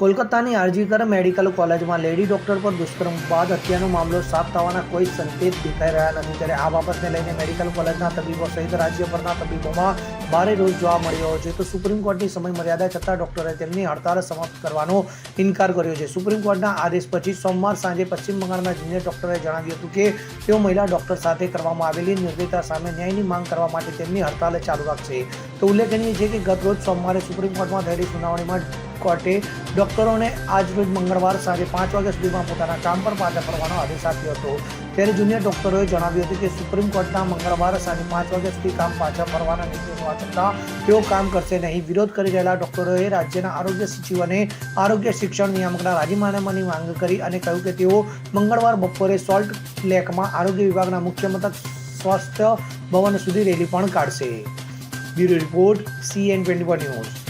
કોલકાતાની RG Kar medical કોલેજમાં lady doctor પર દુષ્કર્મ બાદ હત્યાનો મામલો સાફ થવાના કોઈ સંકેત દેખાઈ રહ્યા નથી. ત્યારે આ બાબતને લઈને મેડિકલ કોલેજના તબીબો સહિત રાજ્યભરના તબીબોમાં ભારે રોષ જોવા મળ્યો છે. તો સુપ્રીમ કોર્ટની સમય મર્યાદા છતાં ડોક્ટરે તેમની હડતાળ સમાપ્ત કરવાનો ઇનકાર કર્યો છે. સુપ્રીમ કોર્ટના આદેશ પછી સોમવાર સાંજે પશ્ચિમ બંગાળના જુનિયર ડોક્ટરે જણાવ્યું હતું કે તેઓ મહિલા ડોક્ટર સાથે કરવામાં આવેલી નિર્દયતા સામે ન્યાયની માંગ કરવા માટે તેમની હડતાલ ચાલુ રાખશે. તો ઉલ્લેખનીય છે કે ગત રોજ સોમવારે સુપ્રીમ કોર્ટમાં થયેલી સુનાવણીમાં કોર્ટે ડોક્ટરોને આજ રોજ મંગળવાર સાંજે પાંચ વાગ્યા સુધીમાં પોતાના કામ પર પાછા ફરવાનો આદેશ આપ્યો હતો. ત્યારે જુનિયર ડોક્ટરોએ જણાવ્યું હતું કે સુપ્રીમ કોર્ટના મંગળવાર સાંજે પાંચ વાગ્યા સુધી કામ પાછા ફરવાના નિર્દેશ હોવા તેઓ કામ કરશે નહીં. વિરોધ કરી રહેલા ડોક્ટરોએ રાજ્યના આરોગ્ય સચિવ અને આરોગ્ય શિક્ષણ નિયામકના રાજીનામાની માંગ કરી અને કહ્યું કે તેઓ મંગળવાર બપોરે સોલ્ટ લેકમાં આરોગ્ય વિભાગના મુખ્ય મથક સ્વાસ્થ્ય ભવન સુધી રેલી પણ કાઢશે. Bureau report CN twenty news.